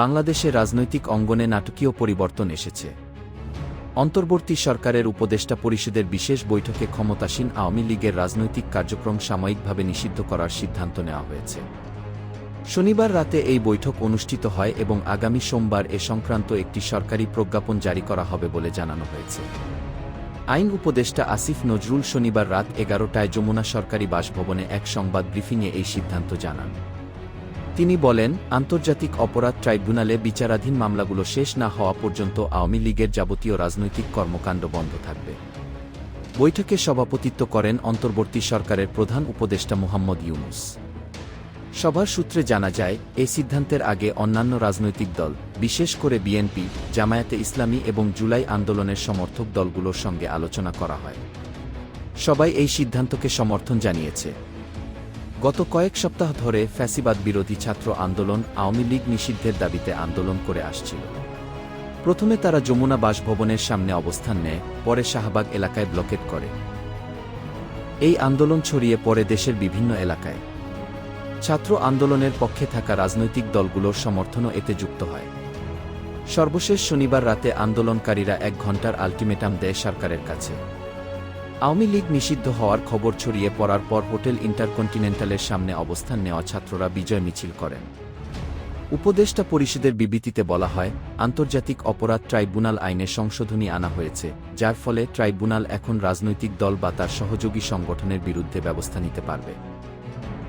বাংলাদেশে রাজনৈতিক অঙ্গনে নাটকীয় পরিবর্তন এসেছে। অন্তর্বর্তী সরকারের উপদেষ্টা পরিষদের বিশেষ বৈঠকে ক্ষমতাসীন আওয়ামী লীগের রাজনৈতিক কার্যক্রম সাময়িকভাবে নিষিদ্ধ করার সিদ্ধান্ত নেওয়া হয়েছে। শনিবার রাতে এই বৈঠক অনুষ্ঠিত হয় এবং আগামী সোমবার এ সংক্রান্ত একটি সরকারি প্রজ্ঞাপন জারি করা হবে বলে জানানো হয়েছে। আইন উপদেষ্টা আসিফ নজরুল শনিবার রাত এগারোটায় যমুনা সরকারি বাসভবনে এক সংবাদ ব্রিফিংয়ে এই সিদ্ধান্ত জানান। তিনি বলেন, আন্তর্জাতিক অপরাধ ট্রাইব্যুনালে বিচারাধীন মামলাগুলো শেষ না হওয়া পর্যন্ত আওয়ামী লীগের যাবতীয় রাজনৈতিক কর্মকাণ্ড বন্ধ থাকবে। বৈঠকে সভাপতিত্ব করেন অন্তর্বর্তী সরকারের প্রধান উপদেষ্টা মোহাম্মদ ইউনুস। সভার সূত্রে জানা যায়, এই সিদ্ধান্তের আগে অন্যান্য রাজনৈতিক দল, বিশেষ করে বিএনপি, জামায়াতে ইসলামী এবং জুলাই আন্দোলনের সমর্থক দলগুলোর সঙ্গে আলোচনা করা হয়। সবাই এই সিদ্ধান্তকে সমর্থন জানিয়েছে। গত কয়েক সপ্তাহ ধরে ফ্যাসিবাদ বিরোধী ছাত্র আন্দোলন আওয়ামী লীগ নিষিদ্ধের দাবিতে আন্দোলন করে আসছিল। প্রথমে তারা যমুনা বাসভবনের সামনে অবস্থান নেয়, পরে শাহবাগ এলাকায় ব্লকেট করে। এই আন্দোলন ছড়িয়ে পড়ে দেশের বিভিন্ন এলাকায়। ছাত্র আন্দোলনের পক্ষে থাকা রাজনৈতিক দলগুলোর সমর্থনও এতে যুক্ত হয়। সর্বশেষ শনিবার রাতে আন্দোলনকারীরা এক ঘণ্টার আলটিমেটাম দেয় সরকারের কাছে। আওয়ামী লীগ নিষিদ্ধ হওয়ার খবর ছড়িয়ে পড়ার পর হোটেল ইন্টারকন্টিনেন্টালের সামনে অবস্থান নেওয়া ছাত্ররা বিজয় মিছিল করেন। উপদেষ্টা পরিষদের বিবৃতিতে বলা হয়, আন্তর্জাতিক অপরাধ ট্রাইব্যুনাল আইনে সংশোধনী আনা হয়েছে, যার ফলে ট্রাইব্যুনাল এখন রাজনৈতিক দল বা তার সহযোগী সংগঠনের বিরুদ্ধে ব্যবস্থা নিতে পারবে।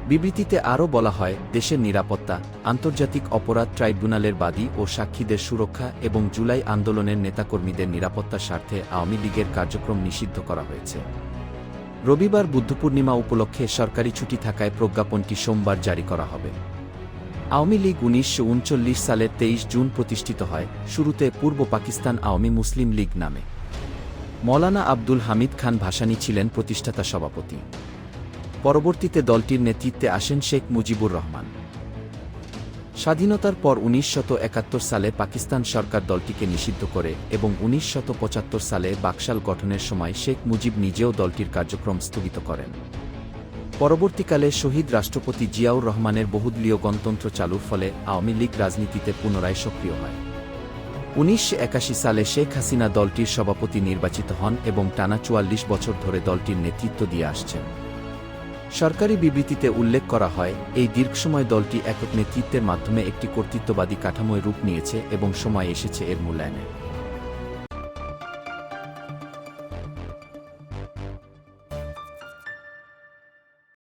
বিবৃতিতে আরও বলা হয়, দেশের নিরাপত্তা, আন্তর্জাতিক অপরাধ ট্রাইব্যুনালের বাদী ও সাক্ষীদের সুরক্ষা এবং জুলাই আন্দোলনের নেতাকর্মীদের নিরাপত্তার স্বার্থে আওয়ামী লীগের কার্যক্রম নিষিদ্ধ করা হয়েছে। রবিবার বুদ্ধপূর্ণিমা উপলক্ষে সরকারি ছুটি থাকায় প্রজ্ঞাপনটি সোমবার জারি করা হবে। আওয়ামী লীগ উনিশশো উনচল্লিশ সালের তেইশ জুন প্রতিষ্ঠিত হয়, শুরুতে পূর্ব পাকিস্তান আওয়ামী মুসলিম লীগ নামে। মৌলানা আব্দুল হামিদ খান ভাসানী ছিলেন প্রতিষ্ঠাতা সভাপতি। পরবর্তীতে দলটির নেতৃত্বে আসেন শেখ মুজিবুর রহমান। স্বাধীনতার পর উনিশ সালে পাকিস্তান সরকার দলটিকে নিষিদ্ধ করে এবং উনিশ সালে বাকশাল গঠনের সময় শেখ মুজিব নিজেও দলটির কার্যক্রম স্থগিত করেন। পরবর্তীকালে শহীদ রাষ্ট্রপতি জিয়াউর রহমানের বহুদলীয় গণতন্ত্র চালুর ফলে আওয়ামী লীগ রাজনীতিতে পুনরায় সক্রিয় হয়। উনিশশো একাশি সালে শেখ হাসিনা দলটির সভাপতি নির্বাচিত হন এবং টানা চুয়াল্লিশ বছর ধরে দলটির নেতৃত্ব দিয়ে আসছেন। সরকারি বিবৃতিতে উল্লেখ করা হয়, এই দীর্ঘ সময় দলটি একক নেতৃত্বের মাধ্যমে একটি কর্তৃত্ববাদী কাঠামোয় রূপ নিয়েছে এবং সময় এসেছে এর মূল্যায়নের